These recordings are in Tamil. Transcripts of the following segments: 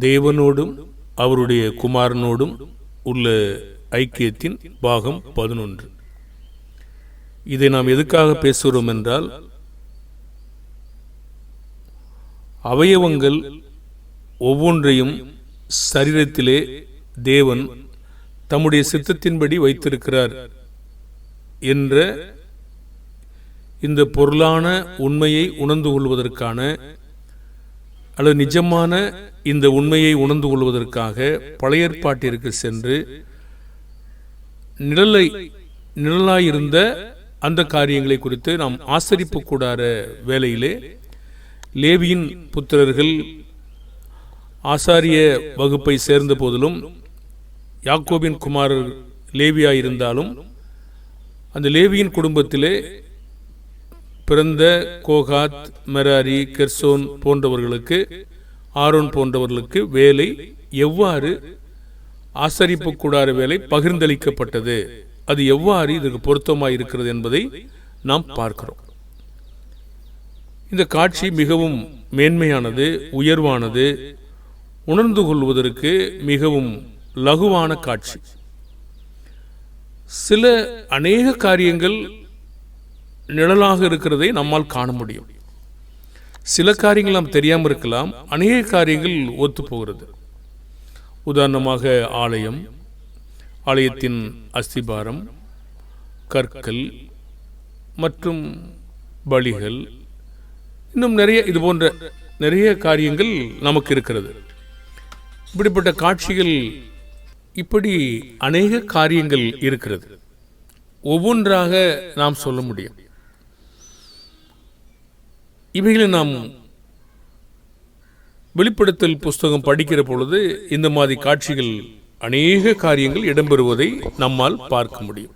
தேவனோடும் அவருடைய குமாரனோடும் உள்ள ஐக்கியத்தின் பாகம் பதினொன்று. இதை நாம் எதுக்காக பேசுகிறோம் என்றால் அவயவங்கள் ஒவ்வொன்றையும் சரீரத்திலே தேவன் தம்முடைய சித்தத்தின்படி வைத்திருக்கிறார் என்ற இந்த பொருளான உண்மையை உணர்ந்து கொள்வதற்கான அல்லது நிஜமான இந்த உண்மையை உணர்ந்து கொள்வதற்காக பழைய ஏற்பாட்டிற்கு சென்று நிழலை நிழலாயிருந்த அந்த காரியங்களை குறித்து நாம் ஆசரிப்பு கூடார வேலையிலே லேவியின் புத்திரர்கள் ஆசாரிய வகுப்பை சேர்ந்த போதிலும் யாக்கோபின் குமாரர் லேவியாயிருந்தாலும் அந்த லேவியின் குடும்பத்திலே பிறந்த கோகாத் மெராரி கெர்சோன் போன்றவர்களுக்கு ஆரோன் போன்றவர்களுக்கு வேலை எவ்வாறு ஆசரிப்பு கூடார வேலை பகிர்ந்தளிக்கப்பட்டது? அது எவ்வாறு இதற்கு பொருத்தமாக இருக்கிறது என்பதை நாம் பார்க்கிறோம். இந்த காட்சி மிகவும் மேன்மையானது உயர்வானது உணர்ந்து கொள்வதற்கு மிகவும் லகுவான காட்சி. சில அநேக காரியங்கள் நிழலாக இருக்கிறதை நம்மால் காண முடியும். சில காரியங்கள் நாம் தெரியாமல் இருக்கலாம் அநேக காரியங்கள் ஒத்து போகிறது. உதாரணமாக ஆலயம் ஆலயத்தின் அஸ்திபாரம் கற்கள் மற்றும் பலிகள். இன்னும் நிறைய இது போன்ற நிறைய காரியங்கள் நமக்கு இருக்கிறது. இப்படிப்பட்ட காட்சிகள் இப்படி அநேக காரியங்கள் இருக்கிறது. ஒவ்வொன்றாக நாம் சொல்ல முடியும். இவைகளை நாம் வெளிப்படுத்தல் புஸ்தகம் படிக்கிற பொழுது இந்த மாதிரி காட்சிகள் அநேக காரியங்கள் இடம்பெறுவதை நம்மால் பார்க்க முடியும்.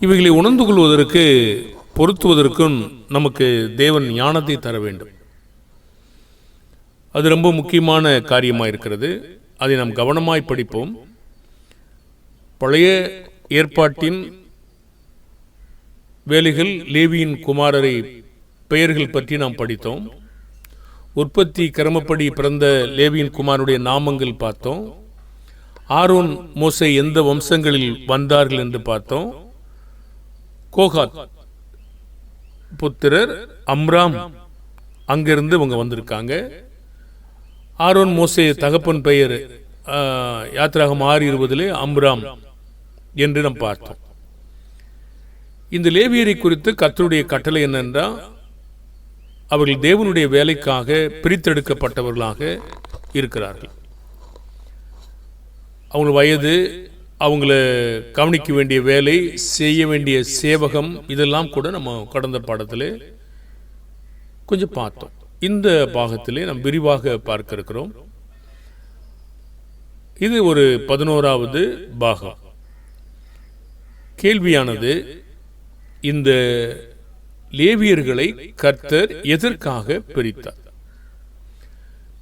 இவைகளை உணர்ந்து கொள்வதற்கு பொருத்துவதற்கும் நமக்கு தேவன் ஞானத்தை தர வேண்டும். அது ரொம்ப முக்கியமான காரியமாக இருக்கிறது. அதை நாம் கவனமாய் படிப்போம். பழைய ஏற்பாட்டின் வேலைகள் லேவியின் குமாரரை பெயர்கள் பற்றி நாம் படித்தோம். உற்பத்தி கிரமப்படி பிறந்த லேவியின் குமாரனுடைய நாமங்கள் பார்த்தோம். ஆரோன் மோசை எந்த வம்சங்களில் வந்தார்கள் என்று பார்த்தோம். கோகாத் புத்திரர் அம்ராம் அங்கிருந்து இவங்க வந்திருக்காங்க. ஆரோன் மோசே தகப்பன் பெயர் யாத்திராகம் ஆறு இருபதிலே அம்ராம் என்று நாம் பார்த்தோம். இந்த லேவியரை குறித்து கத்தருடைய கட்டளை என்னென்றால் அவர்கள் தேவனுடைய வேலைக்காக பிரித்தெடுக்கப்பட்டவர்களாக இருக்கிறார்கள். அவங்க வயது அவங்கள கவனிக்க வேண்டிய வேலை செய்ய வேண்டிய சேவகம் இதெல்லாம் கூட நம்ம கடந்த பாடத்தில் கொஞ்சம் பார்த்தோம். இந்த பாகத்திலே நாம் விரிவாக பார்க்க இருக்கிறோம். இது ஒரு பதினோராவது பாகம். கேள்வியானது இந்த லேவியர்களை கர்த்தர் எதற்காக பிரித்தார்?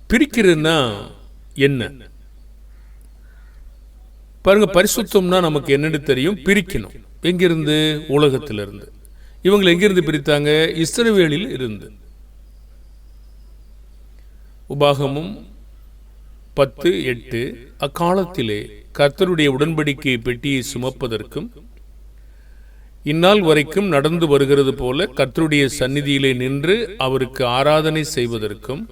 பிரிக்கிறதுனா என்ன? பாருங்க பரிசுத்தம்னா நமக்கு என்னன்னு தெரியும். பிரிக்கணும். எங்கிருந்து? உலகத்திலிருந்து. இவங்களை எங்கிருந்து பிரித்தாங்க? இஸ்ரவேலில் இருந்து. உபாகமும் பத்து எட்டு அக்காலத்திலே கர்த்தருடைய உடன்படிக்கை பெட்டியை சுமப்பதற்கும் இந்நாள் வரைக்கும் நடந்து வருகிறது போல கர்த்தருடைய சந்நிதியிலே நின்று அவருக்கு ஆராதனை செய்வதற்கும்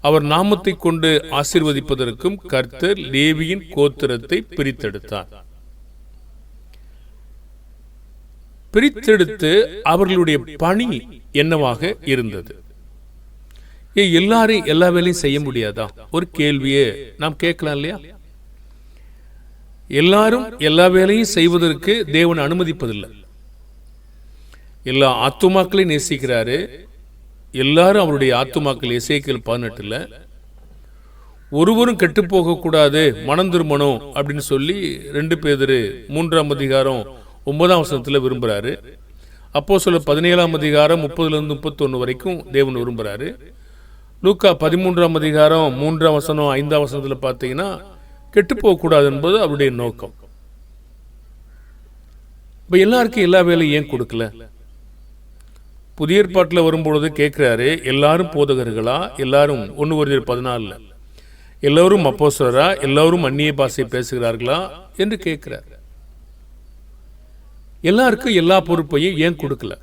அவர் நாமத்தை கொண்டு ஆசிர்வதிப்பதற்கும் கர்த்தர் லேவியின் கோத்திரத்தை பிரித்தெடுத்தார். பிரித்தெடுத்து அவர்களுடைய பணி என்னவாக இருந்தது? ஏ எல்லாரையும் எல்லா வேலையும் செய்ய முடியாதா? ஒரு கேள்வியே நாம் கேட்கலாம் இல்லையா? எல்லாரும் எல்லா வேலையும் செய்வதற்கு தேவன் அனுமதிப்பதில்லை. எல்லா ஆத்துமாக்களையும் நேசிக்கிறாரு. எல்லாரும் அவருடைய ஆத்துமாக்கள் இசைக்கல் பதினெட்டுல ஒருவரும் கெட்டு போகக்கூடாது மனம் திருமணம் அப்படின்னு சொல்லி ரெண்டு பேர் மூன்றாம் அதிகாரம் ஒன்பதாம் வசனத்தில் விரும்புகிறாரு அப்போ சொல்ல பதினேழாம் அதிகாரம் முப்பதுலேருந்து முப்பத்தொன்று வரைக்கும் தேவன் விரும்புகிறாரு லூக்கா பதிமூன்றாம் அதிகாரம் மூன்றாம் வசனம் ஐந்தாம் வசனத்தில் பார்த்தீங்கன்னா கெட்டுப்போகக்கூடாது என்பது அவருடைய நோக்கம். இப்போ எல்லாருக்கும் எல்லா வேலையும் ஏன் கொடுக்கல? புதிய ஏற்பாட்டில் வரும்பொழுது கேட்குறாரு எல்லாரும் போதகர்களா? எல்லாரும் ஒன்று ஒரு பதினாலில். எல்லோரும் அப்போசரா எல்லோரும் அந்நிய பாசை பேசுகிறார்களா? என்று கேட்கிறார் எல்லாருக்கும் எல்லா பொறுப்பையும் ஏன் கொடுக்கல?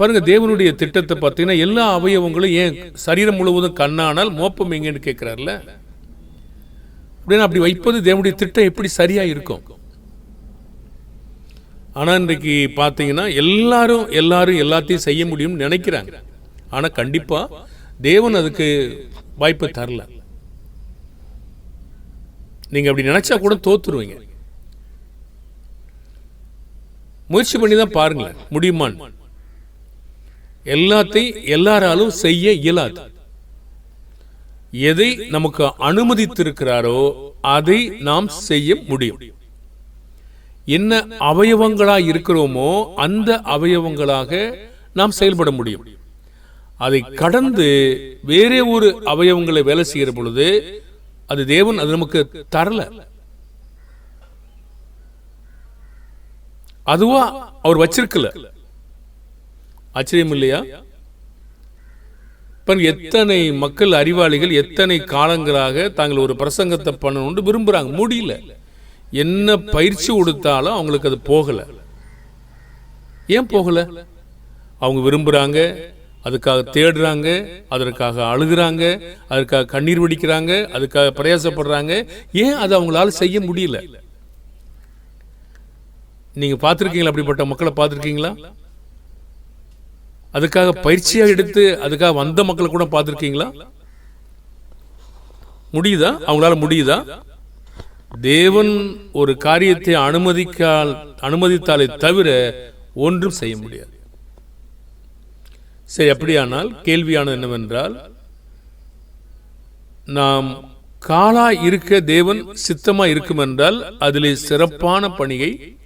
பாருங்க தேவனுடைய திட்டத்தை பார்த்தீங்கன்னா எல்லா அவயவங்களும் ஏன் சரீரம் முழுவதும் கண்ணானால் மோப்பம் எங்கன்னு கேட்கிறார்ல அப்படின்னா அப்படி வைப்பது தேவனுடைய திட்டம் எப்படி சரியா இருக்கும்? ஆனா இன்றைக்கு பார்த்தீங்கன்னா எல்லாரும் எல்லாரும் எல்லாத்தையும் செய்ய முடியும்னு நினைக்கிறாங்க. ஆனா கண்டிப்பா தேவன் அதுக்கு வாய்ப்பு தரல. நீங்க அப்படி நினைச்சா கூட தோத்துருவீங்க. முயற்சி பண்ணி தான் பாருங்களேன் முடியுமான்னு. எல்லாத்தையும் எல்லாராலும் செய்ய இயலாது. எதை நமக்கு அனுமதித்திருக்கிறாரோ அதை நாம் செய்ய முடியும். என்ன அவயவங்களா இருக்கிறோமோ அந்த அவயவங்களாக நாம் செயல்பட முடியும். அதை கடந்து வேறே ஒரு அவயவங்களை வேலை செய்கிற பொழுது அது தேவன் அது நமக்கு தரல. அதுவா அவர் வச்சிருக்கல. ஆச்சரியம் இல்லையா பாருங்க, எத்தனை மக்கள் அறிவாளிகள் எத்தனை காலங்களாக தாங்கள் ஒரு பிரசங்கத்தை பண்ணணும்னு விரும்புறாங்க. முடியல. என்ன பயிற்சி கொடுத்தாலும் அவங்களுக்கு அது போகலை. ஏன் போகலை? அவங்க விரும்புறாங்க அதுக்காக தேடுறாங்க அதற்காக அழுகுறாங்க அதற்காக கண்ணீர் வடிக்கிறாங்க அதுக்காக பிரயாசப்படுறாங்க. ஏன் அது அவங்களால செய்ய முடியல? நீங்க பார்த்திருக்கீங்களா அப்படிப்பட்ட மக்களை பார்த்திருக்கீங்களா? அதுக்காக பயிற்சியாக எடுத்து அதுக்காக வந்த மக்களை கூட பார்த்துருக்கீங்களா? முடியுதா? அவங்களால முடியுதா? தேவன் ஒரு காரியத்தை அனுமதிக்கால் அனுமதித்தாலே தவிர ஒன்றும் செய்ய முடியாது. சரி அப்படியானால் கேள்வியானது என்னவென்றால் நாம் காலா இருக்க தேவன் சித்தமா இருக்கும் என்றால் அதிலே சிறப்பான பணியை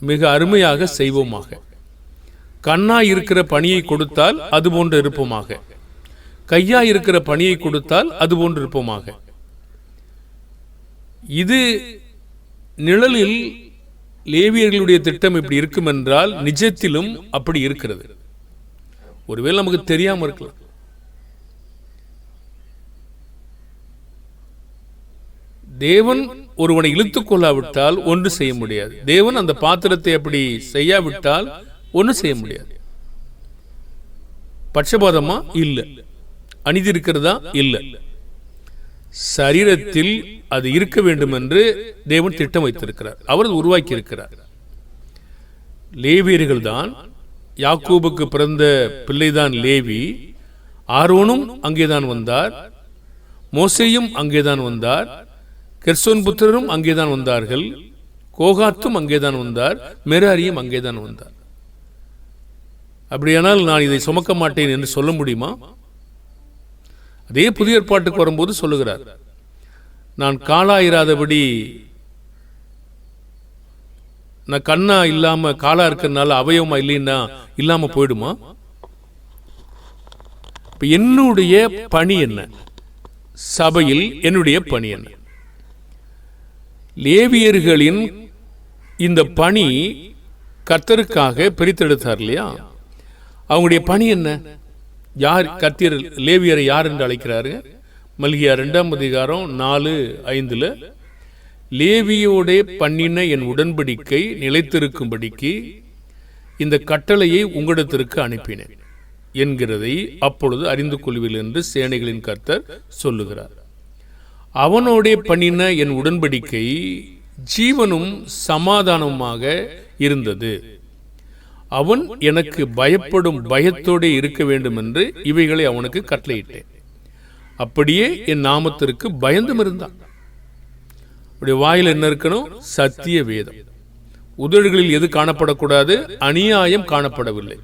மிக அருமையாக செய்வோமாக. கண்ணா இருக்கிற பணியை கொடுத்தால் அது போன்று இருப்போமாக. கையா இருக்கிற பணியை கொடுத்தால் அது போன்று இருப்போமாக. இது நிழலில் லேவியர்களுடைய திட்டம் இப்படி இருக்கும் என்றால் நிஜத்திலும் அப்படி இருக்கிறது. ஒருவேளை நமக்கு தெரியாம இருக்கலாம். தேவன் ஒருவனை இழுத்துக் கொள்ளாவிட்டால் ஒன்று செய்ய முடியாது. தேவன் அந்த பாத்திரத்தை அப்படி செய்யாவிட்டால் ஒன்றும் செய்ய முடியாது. பட்சபாதமா இல்ல. அநீதி இருக்கிறதா? இல்ல. சரீரத்தில் அது இருக்க வேண்டும் என்று தேவன் திட்டம் வைத்திருக்கிறார். அவர் உருவாக்கி இருக்கிறார். லேவியர்கள் தான் யாக்கூபுக்கு பிறந்த பிள்ளைதான் லேவி. ஆரோனும் அங்கேதான் வந்தார். மோசையும் அங்கேதான் வந்தார். கெர்சோன் புத்திரரும் அங்கேதான் வந்தார்கள். கோகாத்தும் அங்கேதான் வந்தார். மெராரியும் அங்கேதான் வந்தார். அப்படியானால் நான் இதை சுமக்க மாட்டேன் என்று சொல்ல முடியுமா? அதே புதிய ஏற்பாட்டுக்கு வரும்போது சொல்லுகிறார். நான் காலாயிராதபடி நான் கண்ணா இல்லாமல் காலாக இருக்கிறதுனால அவயவமா இல்லைன்னா இல்லாமல் போயிடுமா? இப்போ என்னுடைய பணி என்ன? சபையில் என்னுடைய பணி என்ன? லேவியர்களின் இந்த பணி கர்த்தருக்காக பிரித்தெடுத்தார் இல்லையா? அவங்களுடைய பணி என்ன? யார் கத்தியர் லேவியரை யார் என்று அழைக்கிறாரு? மல்கியா ரெண்டாம் அதிகாரம் நாலு ஐந்தில் லேவியோடே பண்ணின என் உடன்படிக்கை நிலைத்திருக்கும்படிக்கு இந்த கட்டளையை உங்களிடத்திற்கு அனுப்பினேன் என்கிறதை அப்பொழுது அறிந்து கொள்வீர்கள் என்று சேனைகளின் கர்த்தர் சொல்லுகிறார். அவனோடே பண்ணின என் உடன்படிக்கை ஜீவனும் சமாதானமாக இருந்தது. அவன் எனக்கு பயப்படும் பயத்தோடே இருக்க வேண்டும் என்று இவைகளை அவனுக்கு கட்டளையிட்டேன். அப்படியே என் நாமத்திற்கு பயந்தும் இருந்தான். அப்படி வாயில் என்ன இருக்கணும்? சத்திய வேதம். உதடுகளில் எது காணப்படக்கூடாது? அநியாயம் காணப்படவில்லை.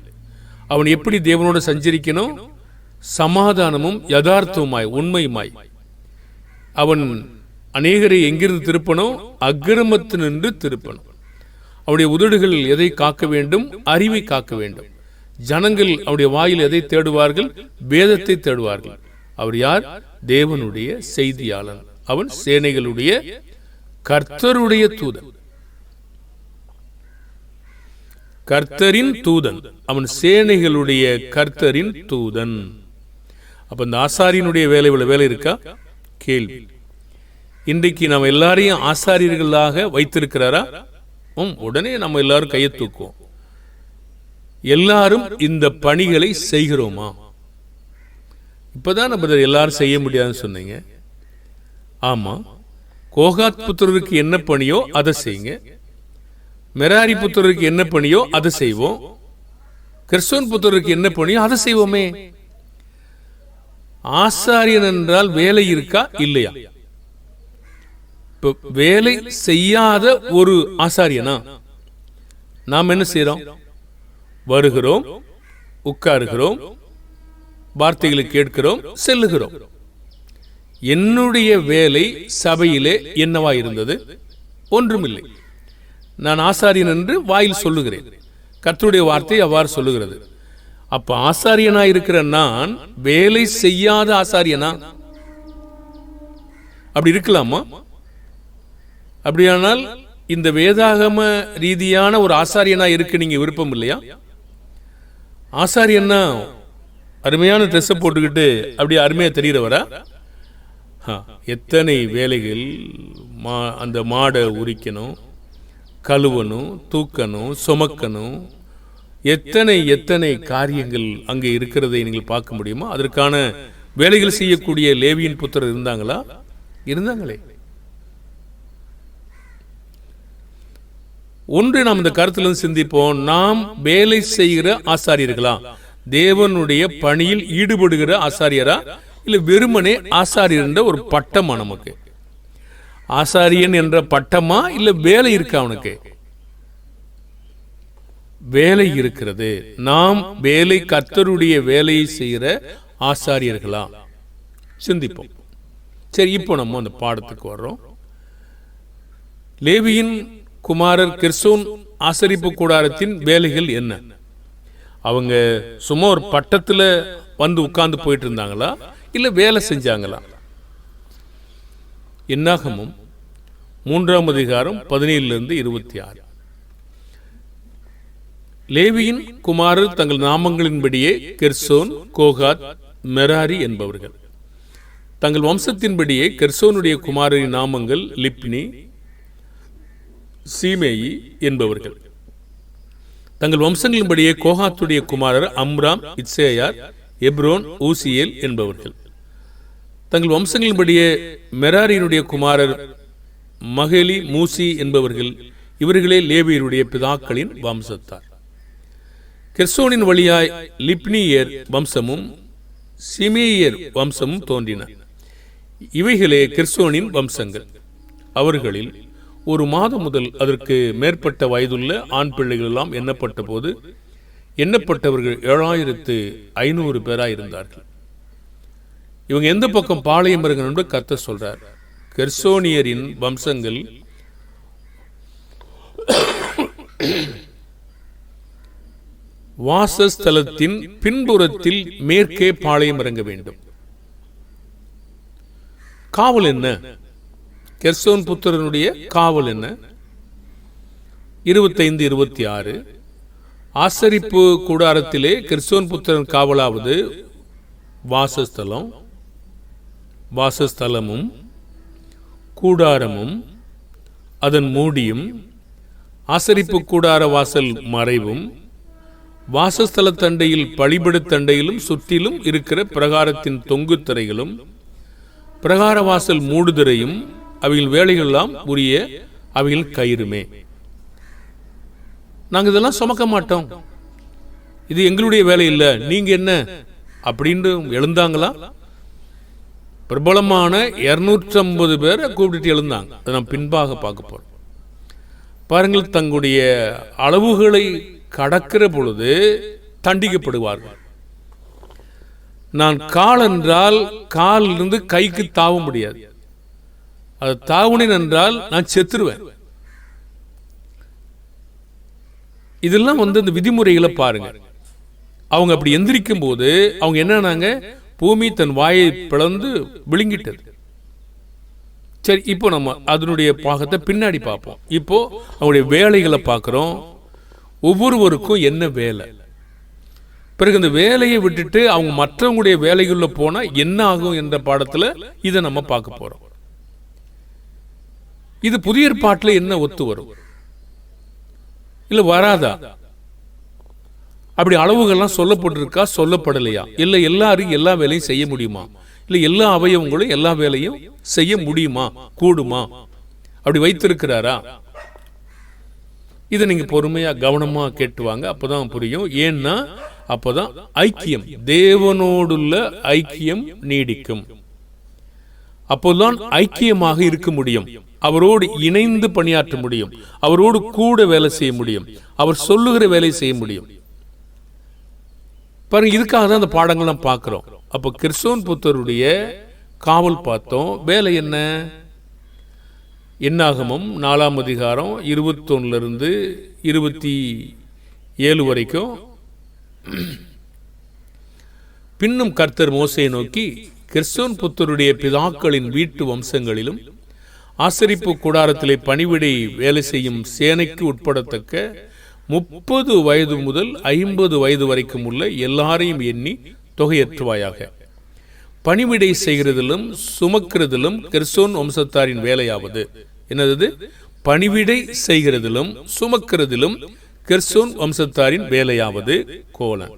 அவன் எப்படி தேவனோடு சஞ்சரிக்கணும்? சமாதானமும் யதார்த்தமாய் உண்மையுமாய். அவன் அநேகரை எங்கிருந்து திருப்பணும் அக்கிரமத்தினின்று திருப்பணும் அவருடைய உதடுகள் எதை காக்க வேண்டும்? அறிவை காக்க வேண்டும். ஜனங்கள் அவருடைய வாயில் எதை தேடுவார்கள்? வேதத்தை தேடுவார்கள். அவர் யார்? தேவனுடைய செய்தியாளன். அவன் சேனைகளுடைய கர்த்தருடைய தூதன். கர்த்தரின் தூதன். அவன் சேனைகளுடைய கர்த்தரின் தூதன். அப்ப இந்த ஆசாரியனுடைய வேலை இவ்வளவு வேலை இருக்கா? கேள்வி. இன்றைக்கு நாம் எல்லாரையும் ஆசாரியர்களாக வைத்திருக்கிறாரா? ம் உடனே நம்ம எல்லாரும் கையை தூக்குவோம். எல்லாரும் இந்த பணிகளை செய்கிறோமா? இப்போதான் நம்ம எல்லாரும் செய்ய முடியாதுன்னு சொன்னீங்க. ஆமாம் கோகாத் புத்திரருக்கு என்ன பணியோ அதை செய்யுங்க. மெராரி புத்திரருக்கு என்ன பணியோ அதை செய்வோம். கிறிஸ்துவன் புத்திரருக்கு என்ன பணியோ அதை செய்வோமே. ஆசாரியன் என்றால் வேலை இருக்கா? இல்லையா? இப்போ வேலை செய்யாத ஒரு ஆசாரியனா? நாம் என்ன செய்யறோம் வருகிறோம் உட்காருகிறோம் வார்த்தைகளை கேட்கிறோம் செல்லுகிறோம். என்னுடைய வேலை சபையிலே என்னவா இருந்தது? ஒன்றுமில்லை. நான் ஆசாரியன் என்று வாயில் சொல்லுகிறேன். கர்த்தருடைய வார்த்தை அவ்வாறு சொல்லுகிறது. அப்ப ஆசாரியனா இருக்கிற நான் வேலை செய்யாத ஆசாரியனா? அப்படி இருக்கலாமா? அப்படியானால் இந்த வேதாகம ரீதியான ஒரு ஆசாரியனா இருக்கு நீங்க விருப்பம் இல்லையா? ஆசாரியன்னா அருமையான ட்ரெஸ்ஸை போட்டுக்கிட்டு அப்படியே அருமையா தெரிகிறவரா? எத்தனை வேலைகள் மா அந்த மாடை உரிக்கணும் கழுவணும் தூக்கணும் சுமக்கணும் எத்தனை எத்தனை காரியங்கள் அங்கே இருக்கிறதை நீங்கள் பார்க்க முடியுமா? அதற்கான வேலைகள் செய்யக்கூடிய லேவியின் புத்தர் இருந்தாங்களா? இருந்தாங்களே. ஒன்று நாம் இந்த கருத்திலிருந்து சிந்திப்போம். நாம் வேலை செய்கிற ஆசாரியர்களா? தேவனுடைய பணியில் ஈடுபடுகிற ஆசாரியரா? இல்ல வெறுமனே ஆசாரியர் என்ற ஒரு பட்டமா நமக்கு? ஆசாரியன் என்ற பட்டமா? இல்ல வேலை இருக்கா அவனுக்கு? வேலை இருக்கிறது. நாம் வேலை கர்த்தருடைய வேலையை செய்கிற ஆசாரியர்களா? சிந்திப்போம். சரி இப்போ நம்ம அந்த பாடத்துக்கு வர்றோம். லேவியின் குமாரர் கிர்சூன் ஆசரிப்பு கூடாரத்தின் வேலைகள் என்ன? அவங்க சும்மா ஒரு பட்டத்துல வந்து உட்கார்ந்து போயிட்டு இருந்தாங்களா இல்ல வேலை செஞ்சாங்களா? என்னாகமும் மூன்றாம் அதிகாரம் பதினேழுலேருந்து இருபத்தி ஆறு. லேவியின் குமாரர் தங்கள் நாமங்களின்படியே கெர்சோன் கோகாத் மெராரி என்பவர்கள். தங்கள் வம்சத்தின்படியே கெர்சோனுடைய குமாரரின் நாமங்கள் லிப்னி சீமேயி என்பவர்கள். தங்கள் வம்சங்களின்படியே கோஹாத்துடைய குமாரர் அம்ராம் இத்சேயார் எப்ரோன் ஊசியேல் என்பவர்கள். தங்கள் வம்சங்களின்படியே மெராரியினுடைய குமாரர் மகேலி மூசி என்பவர்கள் இவர்களே லேவியருடைய பிதாக்களின் வம்சத்தார். கெர்சோனின் வழியாய் லிப்னியர் வம்சமும் சிமேயர் வம்சமும் தோன்றின. இவைகளே கிறிஸ்தோனின் வம்சங்கள். அவர்களில் ஒரு மாதம் முதல் அதற்கு மேற்பட்ட வயதுள்ள ஆண் பிள்ளைகள் எல்லாம் எண்ணப்பட்ட போது எண்ணப்பட்டவர்கள் ஏழாயிரத்து ஐநூறு பேராக இருந்தார்கள். இவங்க எந்த பக்கம் பாளையம் என்று கத்த சொல்றார். கெர்சோனியரின் வம்சங்கள் வாசஸ்தலத்தின் பின்புறத்தில் மேற்கே பாளையம் இறங்க வேண்டும். காவல் என்ன? கெர்சோன் புத்திரனுடைய காவல் என்ன? இருபத்தைந்து இருபத்தி ஆறு ஆசரிப்பு கூடாரத்திலே கெர்சோன் புத்திரன் காவலாவது வாசஸ்தலம் வாசஸ்தலமும் கூடாரமும் அதன் மூடியும் ஆசரிப்பு கூடார வாசல் மறைவும் வாசஸ்தல தண்டையில் பழிபடு தண்டையிலும் சுற்றிலும் இருக்கிற பிரகாரத்தின் தொங்கு திரைகளும் பிரகார வாசல் மூடுதிரையும் அவைகள் வேலைகள்லாம் உரிய அவைகள் கயிறுமே. நாங்க இதெல்லாம் சுமக்க மாட்டோம். இது எங்களுடைய வேலை இல்ல நீங்க என்ன? அப்படின்னு எழுந்தாங்களா? பிரபலமான இருநூற்றி ஐம்பது பேரை கூப்பிட்டு எழுந்தாங்க. அதை நாம் பின்பாக பார்க்க போறோம். பாருங்கள் தங்களுடைய அளவுகளை கடக்கிற பொழுது தண்டிக்கப்படுவார்கள். நான் கால் என்றால் காலிலிருந்து கைக்கு தாவ முடியாது. அது தாவுனேன் என்றால் நான் செத்துருவேன். இதெல்லாம் வந்து இந்த விதிமுறைகளை பாருங்க. அவங்க அப்படி எந்திரிக்கும் போது அவங்க என்னன்னாங்க பூமி தன் வாயை பிளந்து விழுங்கிட்டது. சரி இப்போ நம்ம அதனுடைய பாகத்தை பின்னாடி பார்ப்போம். இப்போ அவங்களுடைய வேலைகளை பார்க்குறோம். ஒவ்வொருவருக்கும் என்ன வேலை? பிறகு இந்த வேலையை விட்டுட்டு அவங்க மற்றவங்களுடைய வேலைகளில் போனால் என்ன ஆகும் என்ற பாடத்தில் இதை நம்ம பார்க்க போகிறோம் இது புதிய ஏற்பாட்டில் என்ன ஒத்து வரும்? இல்லை வராதா? அப்படி அளவுகள்லாம் சொல்லப்பட்டிருக்கா? சொல்லப்படலையா? இல்லை எல்லாரும் எல்லா வேலையும் செய்ய முடியுமா? இல்ல எல்லா அவயவங்களும் எல்லா வேலையும் செய்ய முடியுமா? கூடுமா? அப்படி வைத்திருக்கிறாரா? இதை நீங்க பொறுமையா கவனமா கேட்டுவாங்க அப்போதான் புரியும். ஏன்னா அப்பதான் ஐக்கியம். தேவனோடுள்ள ஐக்கியம் நீடிக்கும். அப்போதான் ஐக்கியமாக இருக்க முடியும். அவரோடு இணைந்து பணியாற்ற முடியும். அவரோடு கூட வேலை செய்ய முடியும். அவர் சொல்லுகிற வேலையை செய்ய முடியும். பாருங்க இதுக்காக தான் அந்த பாடங்கள்லாம் பார்க்குறோம். அப்போ கிறிஸ்தவன் புத்தருடைய காவல் பார்த்தோம். வேலை என்ன? என்னாகமும் நாலாம் அதிகாரம் இருபத்தொன்னுல இருந்து இருபத்தி ஏழு வரைக்கும். பின்னும் கர்த்தர் மோசையை நோக்கி கிறிஸ்தவன் புத்தருடைய பிதாக்களின் வீட்டு வம்சங்களிலும் ஆசரிப்பு கூடாரத்திலே பணிவிடை வேலை செய்யும் சேனைக்கு உட்படத்தக்க முப்பது வயது முதல் ஐம்பது வயது வரைக்கும் உள்ள எல்லாரையும் எண்ணி தொகையற்றுவாயாக. பணிவிடை செய்கிறதிலும் சுமக்கிறதிலும் கெர்சோன் வம்சத்தாரின் வேலையாவது. என்னது? பணிவிடை செய்கிறதிலும் சுமக்கிறதிலும் கெர்சோன் வம்சத்தாரின் வேலையாவது கோலன்.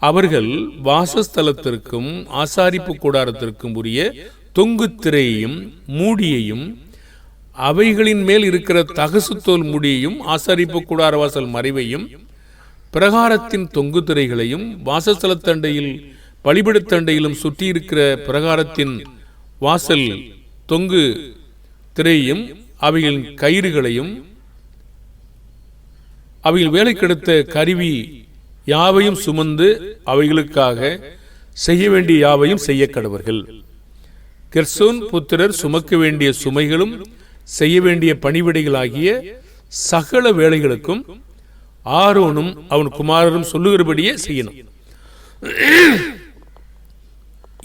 அவர்கள் வாசஸ்தலத்திற்கும் ஆசாரிப்பு கூடாரத்திற்கும் உரிய தொங்கு திரையையும் மூடியையும் அவைகளின் மேல் இருக்கிற தகசு தோல் முடியையும் ஆசாரிப்பு கூடாரவாசல் மறைவையும் பிரகாரத்தின் தொங்கு திரைகளையும் வாசஸ்தலத்தண்டையில் பலிபிடத்தண்டையிலும் சுற்றியிருக்கிற பிரகாரத்தின் வாசல் தொங்கு திரையையும் அவைகளின் கயிறுகளையும் அவைகள் வேலை கெடுத்த கருவி யாவையும் சுமந்து அவைகளுக்காக செய்ய வேண்டிய யாவையும் செய்ய கடவர்கள். கெர்சோன் புத்திரர் சுமக்க வேண்டிய சுமைகளும் செய்ய வேண்டிய பணிவிடைகளாகிய சகல வேலைகளுக்கும் ஆரோனும் அவன் குமாரரும் சொல்லுகிறபடியே செய்யணும்.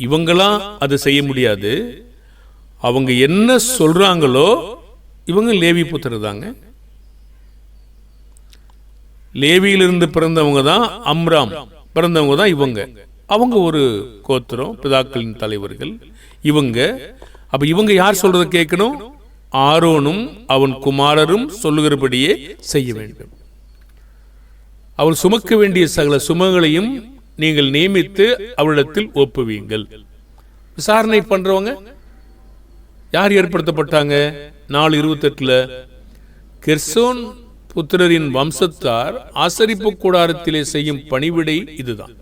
இவங்களாம் அதை செய்ய முடியாது. அவங்க என்ன சொல்றாங்களோ இவங்க லேவி புத்திரர் தாங்க. லேவியிலிருந்து பிறந்தவங்க தான் அம்ராம் பிறந்தவங்க தான் இவங்க. அவங்க ஒரு கோத்திரம் பிதாக்களின் தலைவர்கள். இவங்க. அப்ப இவங்க யார் சொல்றதை கேட்கணும்? ஆரோனும் அவன் குமாரரும் சொல்லுகிறபடியே செய்ய வேண்டும். அவள் சுமக்க வேண்டிய சகல சுமங்களையும் நீங்கள் நியமித்து அவளிடத்தில் ஒப்புவீங்கள். விசாரணை பண்றவங்க யார் ஏற்படுத்தப்பட்டாங்க? நாலு இருபத்தெட்டுல. கெர்சோன் புத்திரரின் வம்சத்தார் ஆசரிப்பு கூடாரத்திலே செய்யும் பணிவிடை இதுதான்.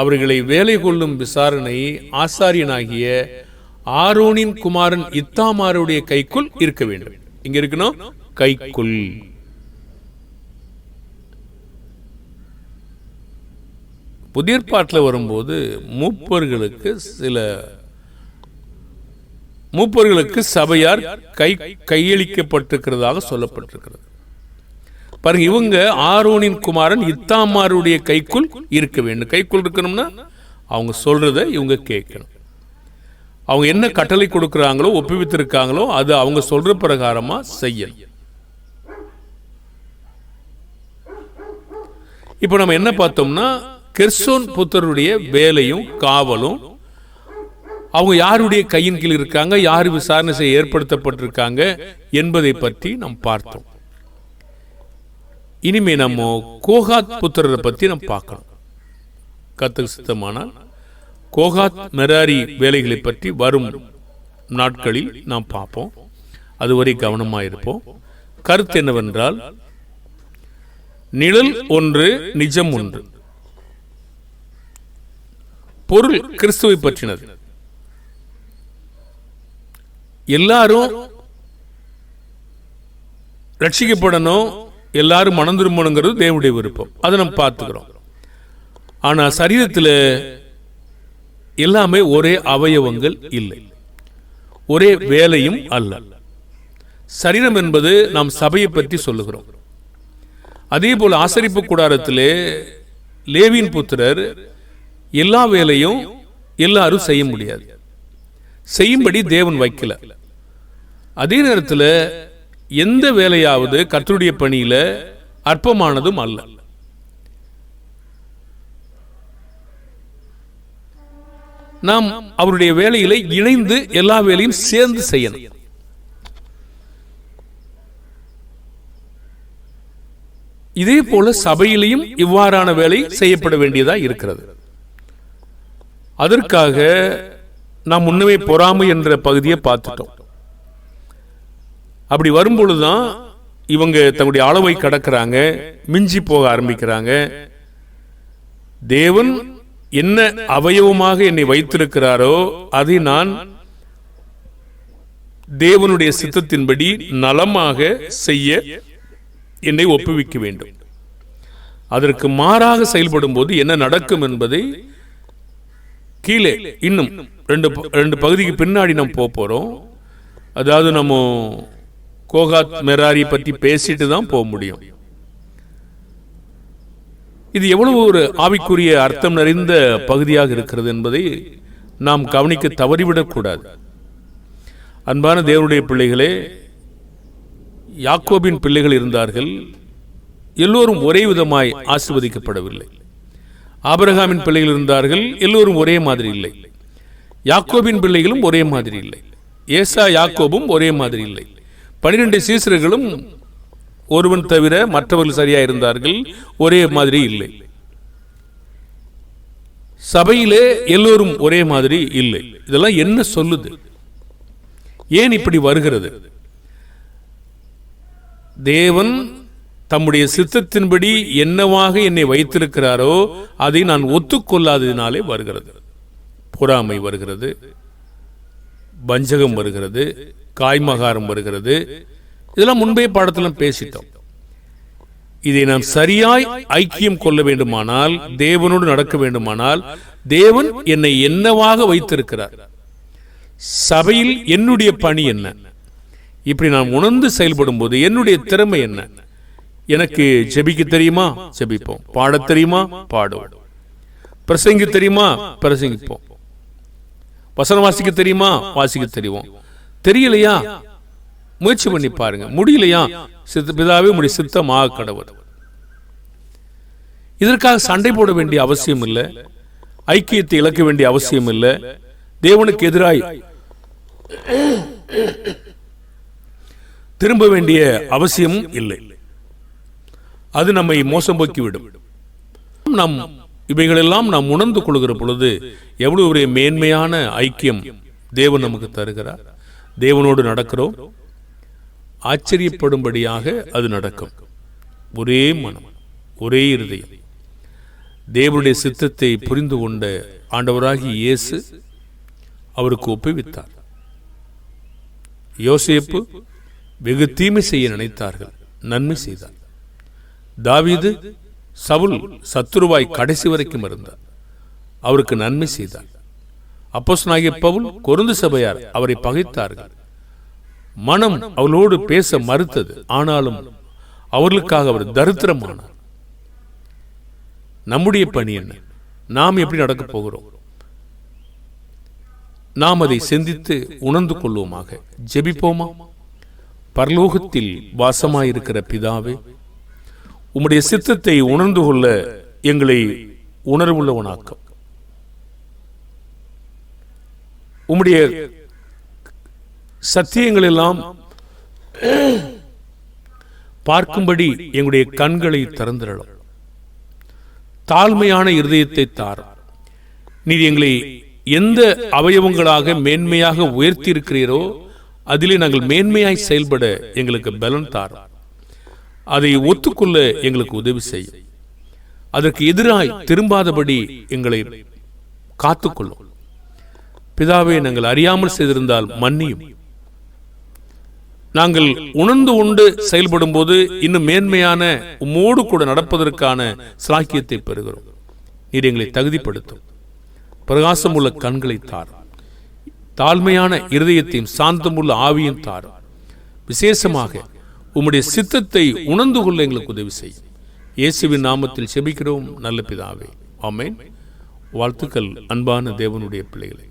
அவர்களை வேலை கொள்ளும் விசாரணை ஆசாரியனாகிய ஆரோனின் குமாரன் இத்தாமாருடைய கைக்குள் இருக்க வேண்டும். இங்க இருக்கணும் கைக்குள். புதிர்பாட்டில் வரும்போது மூப்பர்களுக்கு சில மூப்பர்களுக்கு சபையார் கை கையளிக்கப்பட்டிருக்கிறதாக சொல்லப்பட்டிருக்கிறது. பாருங்க இவங்க ஆரோனின் குமாரன் இத்தாமாருடைய கைக்குள் இருக்க வேண்டும். கைக்குள் இருக்கணும்னா அவங்க சொல்றத இவங்க கேட்கணும். அவங்க என்ன கட்டளை கொடுக்குறாங்களோ ஒப்புவித்திருக்காங்களோ அது அவங்க சொல்ற பிரகாரமா செய்யணும். இப்போ நம்ம என்ன பார்த்தோம்னா கெர்சோன் புத்தருடைய வேலையும் காவலும் அவங்க யாருடைய கையின் கீழ் இருக்காங்க யார் விசாரணை செய்ய ஏற்படுத்தப்பட்டிருக்காங்க என்பதை பற்றி நாம் பார்த்தோம். இனிமே நம்ம கோகாத் புத்திரரை பத்தி நம்ம பார்க்கணும். கத்துக்கு சித்தமானால் கோகாத் மெராரி வேலைகளை பற்றி வரும் நாட்களில் நாம் பார்ப்போம். அதுவரை கவனமாக இருப்போம் கருத்து என்னவென்றால் நிழல் ஒன்று நிஜம் ஒன்று. பொருள் கிறிஸ்துவை பற்றினது. எல்லாரும் ரட்சிக்கப்படணும் எல்லாரும் மனம் திரும்பணுங்கிறது தேவனுடைய விருப்பம். அதை நம்ம பார்த்துக்கிறோம். ஆனா சரீரத்தில் எல்லாமே ஒரே அவயவங்கள் இல்லை. ஒரே வேலையும் அல்ல. சரீரம் என்பது நாம் சபையை பற்றி சொல்லுகிறோம். அதே போல் ஆசரிப்பு கூடாரத்திலே லேவின் புத்திரர் எல்லா வேலையும் எல்லாரும் செய்ய முடியாது. செய்யும்படி தேவன் வைக்கல. அதே நேரத்தில் எந்த வேலையாவது கத்தருடைய பணியில அற்பமானதும் அல்ல. நாம் அவருடைய வேலையில இணைந்து எல்லா வேலையும் சேர்ந்து செய்யணும். இதே போல சபையிலையும் இவ்வாறான வேலை செய்யப்பட வேண்டியதா இருக்கிறது. அதற்காக நாம் முன்னமே பொறாமை என்ற பகுதியை பார்த்துட்டோம். அப்படி வரும்பொழுது தான் இவங்க தன்னுடைய அளவை கடக்கிறாங்க மிஞ்சி போக ஆரம்பிக்கிறாங்க. தேவன் என்ன அவயவமாக என்னை வைத்திருக்கிறாரோ அதை நான் தேவனுடைய சித்தத்தின்படி நலமாக செய்ய என்னை ஒப்புவிக்க வேண்டும். அதற்கு மாறாக செயல்படும் போது என்ன நடக்கும் என்பதை கீழே இன்னும் ரெண்டு ப- ரெண்டு பகுதிக்கு பின்னாடி நம்ம போக போறோம். அதாவது நம்ம கோகாத் மெராரி பற்றி பேசிட்டு தான் போக முடியும். இது எவ்வளவு ஒரு ஆவிக்குரிய அர்த்தம் நிறைந்த பகுதியாக இருக்கிறது என்பதை நாம் கவனிக்க தவறிவிடக்கூடாது அன்பான தேவனுடைய பிள்ளைகளே யாக்கோபின் பிள்ளைகள் இருந்தார்கள். எல்லோரும் ஒரே விதமாய் ஆசிர்வதிக்கப்படவில்லை. ஆபரகாமின் பிள்ளைகள் இருந்தார்கள். எல்லோரும் ஒரே மாதிரி இல்லை. யாக்கோபின் பிள்ளைகளும் ஒரே மாதிரி இல்லை. ஏசா யாக்கோபும் ஒரே மாதிரி இல்லை. பனிரெண்டு சீசர்களும் ஒருவன் தவிர மற்றவர்கள் சரியா இருந்தார்கள். ஒரே மாதிரி இல்லை. சபையிலே எல்லோரும் ஒரே மாதிரி இல்லை. இதெல்லாம் என்ன சொல்லுது? ஏன் இப்படி வருகிறது? தேவன் தம்முடைய சித்தத்தின்படி என்னவாக என்னை வைத்திருக்கிறாரோ அதை நான் ஒத்துக்கொள்ளாததினாலே வருகிறது. பொறாமை வருகிறது. வஞ்சகம் வருகிறது காய்மகாரம் வருகிறது. இதெல்லாம் முன்பே பாடத்திலும் பேசிட்டோம். இதை நாம் சரியாய் ஐக்கியம் கொள்ள வேண்டுமானால் தேவனோடு நடக்க வேண்டுமானால் தேவன் என்னை என்னவாக வைத்திருக்கிறார்? சபையில் என்னுடைய பணி என்ன? இப்படி நான் உணர்ந்து செயல்படும் போது என்னுடைய திறமை என்ன? எனக்கு ஜெபிக்க தெரியுமா? ஜெபிப்போம். பாடத் தெரியுமா? பாடுவோம். பிரசங்க தெரியுமா? பிரசங்கிப்போம். வசனம் வாசிக்க தெரியுமா? வாசிக்க தெரியும். தெரியலையா? முயற்சி பண்ணி பாருங்க. முடியலையா? சித்த பிதாவே உடைய சித்தமாக கடவுள். இதற்காக சண்டை போட வேண்டிய அவசியம் இல்லை. ஐக்கியத்தை இழக்க வேண்டிய அவசியம் இல்லை. தேவனுக்கு எதிராய் திரும்ப வேண்டிய அவசியமும் இல்லை. அது நம்மை மோசம் போக்கிவிடும். நம் இவைகளெல்லாம் நாம் உணர்ந்து கொள்கிற பொழுது எவ்வளவு ஒரு மேன்மையான ஐக்கியம் தேவன் நமக்கு தருகிறார். தேவனோடு நடக்கிறோம். ஆச்சரியப்படும்படியாக அது நடக்கும். ஒரே மனம் ஒரே இருதயம். தேவனுடைய சித்தத்தை புரிந்து கொண்ட ஆண்டவராகி இயேசு அவருக்கு ஒப்புவித்தார். யோசேப்பு வெகு தீமை செய்ய நினைத்தார்கள் நன்மை செய்தார். தாவீது சவுல் சத்துருவாய் கடைசி வரைக்கும் இருந்தார். அவருக்கு நன்மை செய்தார். அப்போஸ்தலனாகிய பவுல் கொருந்து சபையார் அவரை பகைத்தார்கள். மனம் அவளோடு பேச மறுத்தது. ஆனாலும் அவர்களுக்காக அவர் தரித்திரமானார். நம்முடைய பணி என்ன? நாம் எப்படி நடக்கப் போகிறோம்? நாம் அதை சிந்தித்து உணர்ந்து கொள்வோமாக. ஜெபிப்போமா? பரலோகத்தில் வாசமாயிருக்கிற பிதாவே உம்முடைய சித்தத்தை உணர்ந்து கொள்ள எங்களை உணர்வுள்ளவனாக்கும். உம்முடைய சத்தியங்கள் எல்லாம் பார்க்கும்படி எங்களுடைய கண்களை திறந்திரலாம் தாழ்மையான இருதயத்தை தார். நீர் எங்களை எந்த அவயவங்களாக மேன்மையாக உயர்த்தி இருக்கிறீரோ அதிலே நாங்கள் மேன்மையாய் செயல்பட எங்களுக்கு பலன் தாரார் அதை ஒத்துக்கொள்ள எங்களுக்கு உதவி செய்யும் அதற்கு எதிராய் திரும்பாதபடி எங்களை காத்துக்கொள்ளும். பிதாவே நாங்கள் அறியாமல் செய்திருந்தால் மன்னியும். நாங்கள் உணர்ந்து உண்டு செயல்படும் போது இன்னும் மேன்மையான உம்மோடு கூட நடப்பதற்கான சாக்கியத்தை பெறுகிறோம். நீர் எங்களை தகுதிப்படுத்தும். பிரகாசமுள்ள கண்களை தார் தாழ்மையான இருதயத்தையும் சாந்தமுள்ள ஆவியும் தாரும். விசேஷமாக உம்முடைய சித்தத்தை உணர்ந்து கொள்ள எங்களுக்கு உதவி செய்யும் இயேசுவின் நாமத்தில் செபிக்கிறோம். நல்ல பிதாவே. ஆமேன். வாழ்த்துக்கள் அன்பான தேவனுடைய பிள்ளைகளை.